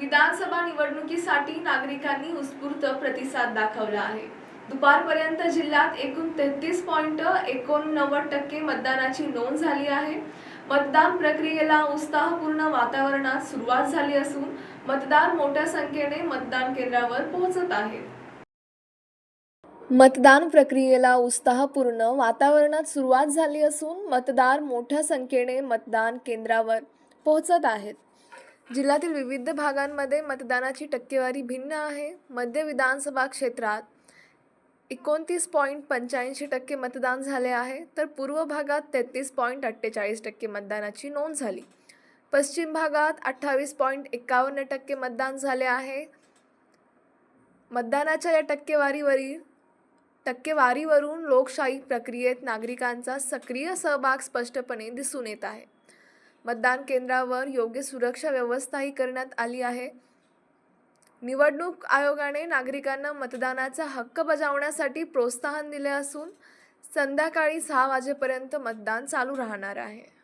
विधानसभा निवडणुकीसाठी नागरिकांनी उत्स्फूर्त प्रतिसाद दाखवला आहे. दुपारपर्यंत जिल्ह्यात एकूण तेहतीस पॉईंट एकोणनव्वद टक्के मतदानाची नोंद झाली आहे. मतदान प्रक्रियेला उत्साहपूर्ण वातावरणात सुरुवात झाली असून मतदार मोठ्या संख्येने मतदान केंद्रावर पोहोचत आहेत. मतदान प्रक्रियेला उत्साहपूर्ण वातावरणात सुरुवात झाली असून मतदार मोठ्या संख्येने मतदान केंद्रावर पोहोचत आहेत. जिल्ह्यातील विविध भागांमध्ये मतदानाची टक्केवारी भिन्न आहे. मध्य विधानसभा क्षेत्रात एकोणतीस पॉईंट पंच्याऐंशी टक्के मतदान झाले आहे. तर पूर्व भागात तेहतीस पॉईंट अठ्ठेचाळीस टक्के मतदानाची नोंद झाली. पश्चिम भागात अठ्ठावीस पॉईंट एकावन्न टक्के मतदान झाले आहे. मतदानाच्या या टक्केवारीवरील टक्केवारीवरून लोकशाही प्रक्रियेत नागरिकांचा सक्रिय सहभाग स्पष्टपणे दिसून येत आहे. मतदान केंद्रावर योग्य सुरक्षा व्यवस्थाही करण्यात आली आहे. निवडणूक आयोगाने नागरिकांना मतदानाचा हक्क बजावण्यासाठी प्रोत्साहन दिले असून संध्याकाळी सहा वाजेपर्यंत मतदान चालू राहणार आहे.